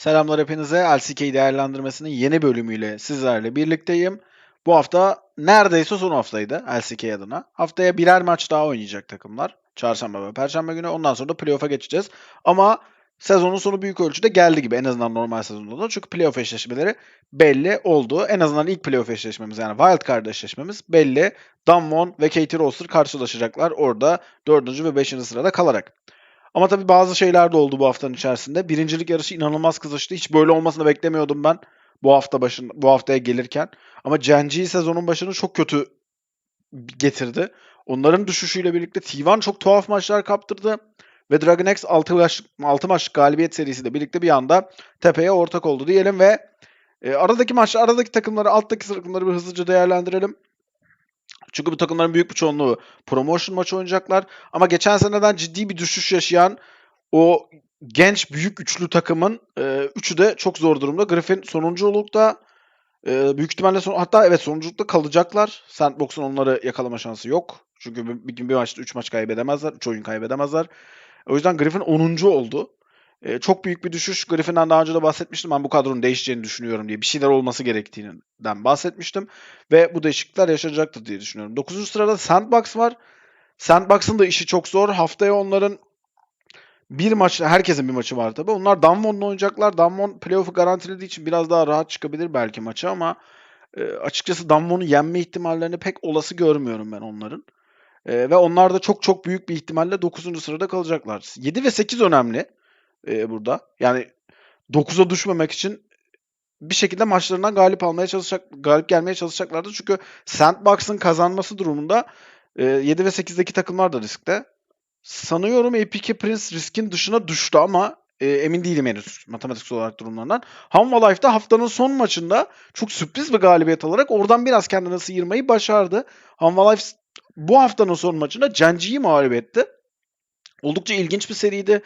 Selamlar hepinize. LCK değerlendirmesinin yeni bölümüyle sizlerle birlikteyim. Bu hafta neredeyse son haftaydı LCK adına. Haftaya birer maç daha oynayacak takımlar. Çarşamba ve Perşembe günü. Ondan sonra da playoff'a geçeceğiz. Ama sezonun sonu büyük ölçüde geldi gibi en azından normal sezonda da. Çünkü playoff eşleşmeleri belli oldu. En azından ilk playoff eşleşmemiz yani wildcard eşleşmemiz belli. Damwon ve Katie Roster karşılaşacaklar orada 4. ve 5. sırada kalarak. Ama tabii bazı şeyler de oldu bu haftanın içerisinde. Birincilik yarışı inanılmaz kızıştı. Hiç böyle olmasını beklemiyordum ben bu hafta başın bu haftaya gelirken. Ama Genji sezonun başını çok kötü getirdi. Onların düşüşüyle birlikte T1 çok tuhaf maçlar kaptırdı. Ve Dragon X 6 maç, 6 maç galibiyet serisiyle birlikte bir anda tepeye ortak oldu diyelim ve e, aradaki maçlar, aradaki takımları, alttaki takımları bir hızlıca değerlendirelim. Çünkü bu takımların büyük bir çoğunluğu promotion maçı oynayacaklar. Ama geçen seneden ciddi bir düşüş yaşayan o genç büyük üçlü takımın e, üçü de çok zor durumda. Griffin sonunculukta e, büyük ihtimalle son, hatta evet sonunculukta kalacaklar. Sandbox'un onları yakalama şansı yok. Çünkü bir, bir bir maçta 3 maç kaybedemezler. 3 oyun kaybedemezler. O yüzden Griffin 10. oldu. E, çok büyük bir düşüş. Griffin'den daha önce de bahsetmiştim. Ben bu kadronun değişeceğini düşünüyorum diye. Bir şeyler olması gerektiğinden bahsetmiştim. Ve bu değişiklikler yaşanacaktır diye düşünüyorum. 9. sırada Sandbox var. Sandbox'ın da işi çok zor. Haftaya onların bir maç, herkesin bir maçı var tabii. Onlar Damwon'la oynayacaklar. Damwon playoff'u garantilediği için biraz daha rahat çıkabilir belki maça ama e, açıkçası Damwon'u yenme ihtimallerini pek olası görmüyorum ben onların. E, ve onlar da çok çok büyük bir ihtimalle 9. sırada kalacaklar. 7 ve 8 önemli e, burada. Yani 9'a düşmemek için bir şekilde maçlarından galip almaya çalışacak, galip gelmeye çalışacaklardı. Çünkü Sandbox'ın kazanması durumunda e, 7 ve 8'deki takımlar da riskte. Sanıyorum APK Prince riskin dışına düştü ama e, emin değilim henüz matematiksel olarak durumlarından. Hanwha Life'da haftanın son maçında çok sürpriz bir galibiyet alarak oradan biraz kendini sıyırmayı başardı. Hanwha Life bu haftanın son maçında Genji'yi mağlup etti. Oldukça ilginç bir seriydi.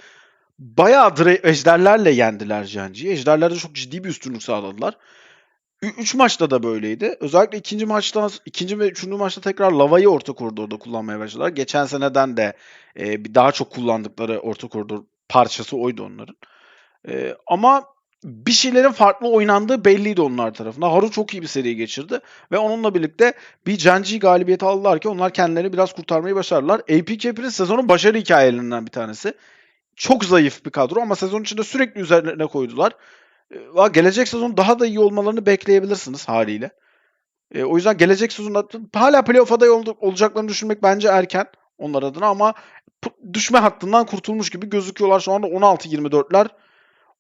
Bayağı dre- ejderlerle yendiler Genji'yi. Ejderlerde çok ciddi bir üstünlük sağladılar. Ü- Üç maçta da böyleydi. Özellikle ikinci maçtan, ikinci ve üçüncü maçta tekrar Lava'yı orta koridorda kullanmaya başladılar. Geçen seneden de e, bir daha çok kullandıkları orta koridor parçası oydu onların. E, ama bir şeylerin farklı oynandığı belliydi onlar tarafından. Haru çok iyi bir seri geçirdi ve onunla birlikte bir Genji galibiyeti aldılar ki onlar kendilerini biraz kurtarmayı başardılar. APK Prince sezonun başarı hikayelerinden bir tanesi. Çok zayıf bir kadro ama sezon içinde sürekli üzerine koydular. E, gelecek sezon daha da iyi olmalarını bekleyebilirsiniz haliyle. E, o yüzden gelecek sezonda hala playoff adayı ol- olacaklarını düşünmek bence erken onlar adına ama düşme hattından kurtulmuş gibi gözüküyorlar. Şu anda 16-24'ler.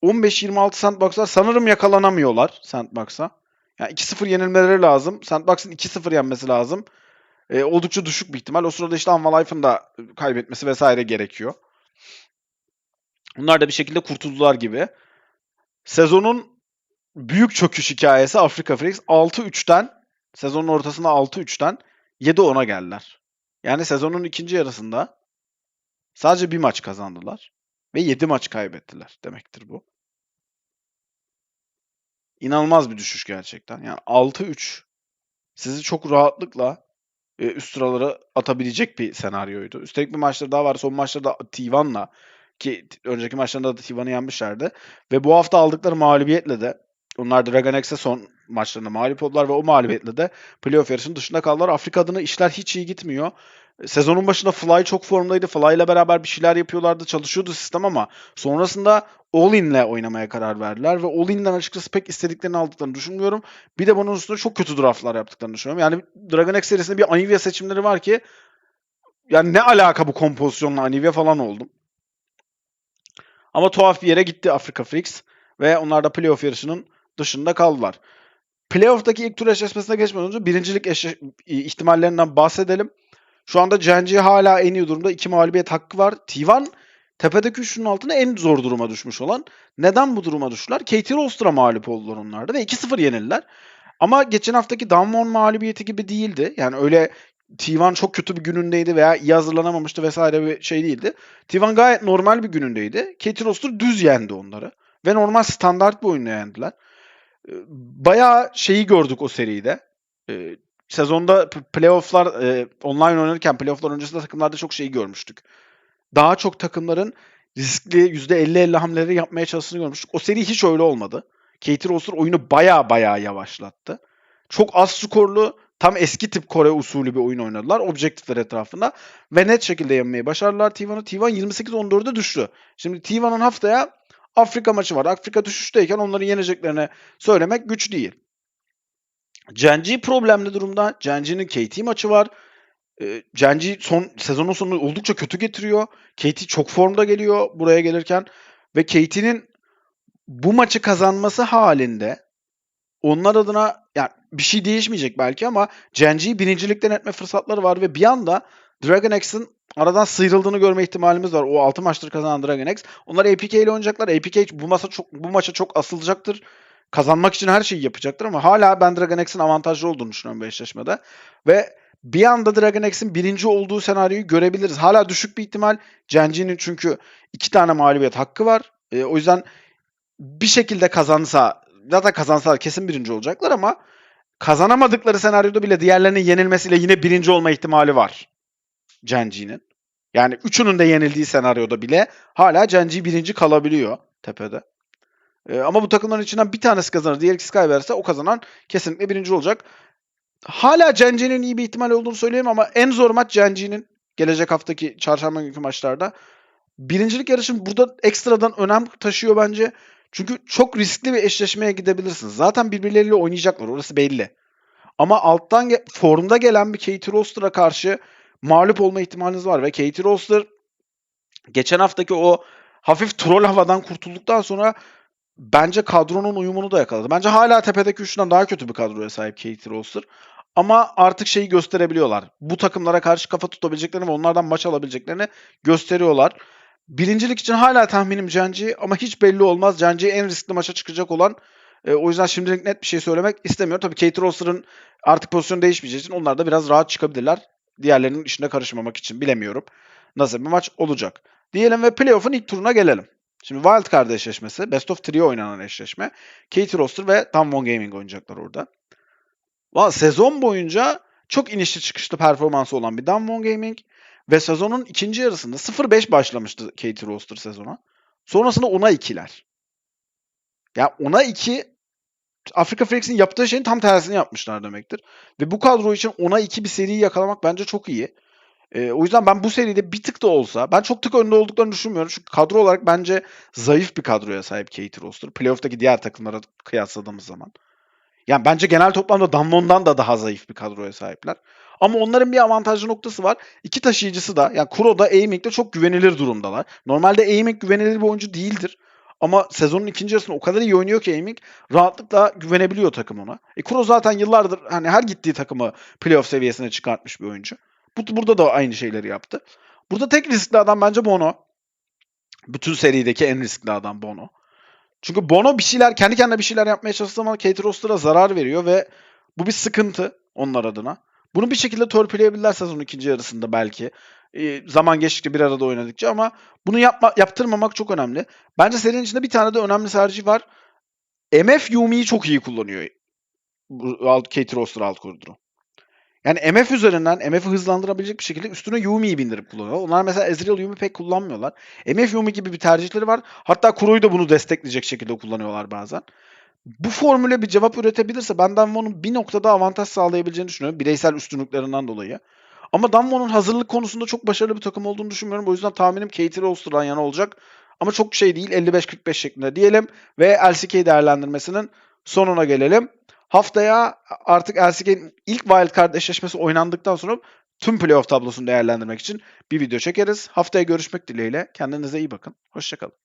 15-26 Sandbox'lar sanırım yakalanamıyorlar Sandbox'a. Yani 2-0 yenilmeleri lazım. Sandbox'ın 2-0 yenmesi lazım. E, oldukça düşük bir ihtimal. O sırada işte Anva Life'ın da kaybetmesi vesaire gerekiyor. Bunlar da bir şekilde kurtuldular gibi. Sezonun büyük çöküş hikayesi Afrika Freaks 6-3'ten sezonun ortasında 6-3'ten 7-10'a geldiler. Yani sezonun ikinci yarısında sadece bir maç kazandılar ve 7 maç kaybettiler demektir bu. İnanılmaz bir düşüş gerçekten. Yani 6-3 sizi çok rahatlıkla e, üst sıralara atabilecek bir senaryoydu. Üstelik bir maçları daha var. Son maçlarda T1'la ki önceki maçlarında da T1'ı yenmişlerdi. Ve bu hafta aldıkları mağlubiyetle de onlar Dragon X'e son maçlarında mağlup oldular ve o mağlubiyetle de playoff yarışının dışında kaldılar. Afrika adına işler hiç iyi gitmiyor. Sezonun başında Fly çok formdaydı. Fly ile beraber bir şeyler yapıyorlardı. Çalışıyordu sistem ama sonrasında All-in'le oynamaya karar verdiler ve All-in'den açıkçası pek istediklerini aldıklarını düşünmüyorum. Bir de bunun üstüne çok kötü draftlar yaptıklarını düşünüyorum. Yani Dragon X serisinde bir Anivia seçimleri var ki yani ne alaka bu kompozisyonla Anivia falan oldum. Ama tuhaf bir yere gitti Afrika Freaks ve onlar da playoff yarışının dışında kaldılar. Playoff'taki ilk tur eşleşmesine geçmeden önce birincilik eşleş- ihtimallerinden bahsedelim. Şu anda Genji hala en iyi durumda. iki mağlubiyet hakkı var. T1 tepedeki üçünün altına en zor duruma düşmüş olan. Neden bu duruma düştüler? Katie Roster'a mağlup oldular onlar da ve 2-0 yenildiler. Ama geçen haftaki Damwon mağlubiyeti gibi değildi. Yani öyle T1 çok kötü bir günündeydi veya iyi hazırlanamamıştı vesaire bir şey değildi. T1 gayet normal bir günündeydi. Katie Roster düz yendi onları. Ve normal standart bir oyunla yendiler. Ee, Bayağı şeyi gördük o seride. Ee, Sezonda playoff'lar e, online oynanırken playoff'lar öncesinde takımlarda çok şeyi görmüştük. Daha çok takımların riskli %50-50 hamleleri yapmaya çalıştığını görmüştük. O seri hiç öyle olmadı. Katie Roster oyunu baya baya yavaşlattı. Çok az skorlu, tam eski tip Kore usulü bir oyun oynadılar. Objektifler etrafında. Ve net şekilde yenmeyi başardılar T1'ı. T1 28-14'e düştü. Şimdi T1'ın haftaya Afrika maçı var. Afrika düşüşteyken onları yeneceklerini söylemek güç değil. Genji problemli durumda. Genji'nin KT maçı var. E, Genji son sezonun sonunu oldukça kötü getiriyor. KT çok formda geliyor buraya gelirken ve KT'nin bu maçı kazanması halinde onlar adına yani bir şey değişmeyecek belki ama Genji'yi birincilikten etme fırsatları var ve bir anda Dragon X'in aradan sıyrıldığını görme ihtimalimiz var. O 6 maçtır kazanan Dragon X. Onlar APK ile oynayacaklar. APK bu maça çok bu maça çok asılacaktır. Kazanmak için her şeyi yapacaktır ama hala ben Dragon X'in avantajlı olduğunu düşünüyorum bu eşleşmede. Ve bir anda Dragon X'in birinci olduğu senaryoyu görebiliriz. Hala düşük bir ihtimal. Genji'nin çünkü iki tane mağlubiyet hakkı var. E, o yüzden bir şekilde kazansa zaten kazansalar kesin birinci olacaklar ama kazanamadıkları senaryoda bile diğerlerinin yenilmesiyle yine birinci olma ihtimali var. Genji'nin. Yani üçünün de yenildiği senaryoda bile hala Genji birinci kalabiliyor tepede. Ee, ama bu takımların içinden bir tanesi kazanır, diğer ikisi kaybederse o kazanan kesinlikle birinci olacak. Hala Genji'nin iyi bir ihtimal olduğunu söyleyeyim ama en zor maç Genji'nin gelecek haftaki çarşamba günkü maçlarda. Birincilik yarışın burada ekstradan önem taşıyor bence. Çünkü çok riskli bir eşleşmeye gidebilirsiniz. Zaten birbirleriyle oynayacaklar. Orası belli. Ama alttan ge- formda gelen bir Katie Roster'a karşı mağlup olma ihtimaliniz var. Ve Katie Roster geçen haftaki o hafif troll havadan kurtulduktan sonra bence kadronun uyumunu da yakaladı. Bence hala tepedeki üçünden daha kötü bir kadroya sahip Katie Roster. Ama artık şeyi gösterebiliyorlar. Bu takımlara karşı kafa tutabileceklerini ve onlardan maç alabileceklerini gösteriyorlar. Birincilik için hala tahminim Genji ama hiç belli olmaz. Genji en riskli maça çıkacak olan. E, o yüzden şimdilik net bir şey söylemek istemiyorum. Tabii Kate Roster'ın artık pozisyonu değişmeyeceği için onlar da biraz rahat çıkabilirler. Diğerlerinin işine karışmamak için bilemiyorum. Nasıl bir maç olacak. Diyelim ve playoff'un ilk turuna gelelim. Şimdi Wildcard eşleşmesi, Best of 3'ye oynanan eşleşme. Katie Roster ve Damwon Gaming oynayacaklar orada. Valla sezon boyunca çok inişli çıkışlı performansı olan bir Damwon Gaming ve sezonun ikinci yarısında 0-5 başlamıştı Katie Roster sezona. Sonrasında 10'a 2'ler. Ya 10'a 2 Afrika Freaks'in yaptığı şeyin tam tersini yapmışlar demektir. Ve bu kadro için 10'a 2 bir seriyi yakalamak bence çok iyi. Ee, o yüzden ben bu seride bir tık da olsa, ben çok tık önde olduklarını düşünmüyorum. Çünkü kadro olarak bence zayıf bir kadroya sahip Katie Roster. Playoff'taki diğer takımlara kıyasladığımız zaman. Yani bence genel toplamda Damwon'dan da daha zayıf bir kadroya sahipler. Ama onların bir avantajlı noktası var. İki taşıyıcısı da yani Kuro'da Aiming'de çok güvenilir durumdalar. Normalde Aiming güvenilir bir oyuncu değildir. Ama sezonun ikinci yarısında o kadar iyi oynuyor ki Aiming rahatlıkla güvenebiliyor takım ona. E Kuro zaten yıllardır hani her gittiği takımı playoff seviyesine çıkartmış bir oyuncu. Bu, burada da aynı şeyleri yaptı. Burada tek riskli adam bence Bono. Bütün serideki en riskli adam Bono. Çünkü Bono bir şeyler kendi kendine bir şeyler yapmaya çalıştığı zaman Kate Roster'a zarar veriyor ve bu bir sıkıntı onlar adına. Bunu bir şekilde törpüleyebilirler sezonun ikinci yarısında belki. Ee, zaman geçtikçe bir arada oynadıkça ama bunu yapma, yaptırmamak çok önemli. Bence serinin içinde bir tane de önemli tercih var. MF Yumi'yi çok iyi kullanıyor. Kate Roster alt koridoru. Yani MF üzerinden MF'i hızlandırabilecek bir şekilde üstüne Yumi'yi bindirip kullanıyor. Onlar mesela Ezreal Yumi pek kullanmıyorlar. MF Yumi gibi bir tercihleri var. Hatta Kuro'yu da bunu destekleyecek şekilde kullanıyorlar bazen. Bu formüle bir cevap üretebilirse ben Damwon'un bir noktada avantaj sağlayabileceğini düşünüyorum. Bireysel üstünlüklerinden dolayı. Ama Damwon'un hazırlık konusunda çok başarılı bir takım olduğunu düşünmüyorum. O yüzden tahminim Katie Roster'dan yana olacak. Ama çok şey değil 55-45 şeklinde diyelim. Ve LCK değerlendirmesinin sonuna gelelim. Haftaya artık LCK'nin ilk wildcard eşleşmesi oynandıktan sonra tüm playoff tablosunu değerlendirmek için bir video çekeriz. Haftaya görüşmek dileğiyle. Kendinize iyi bakın. Hoşçakalın.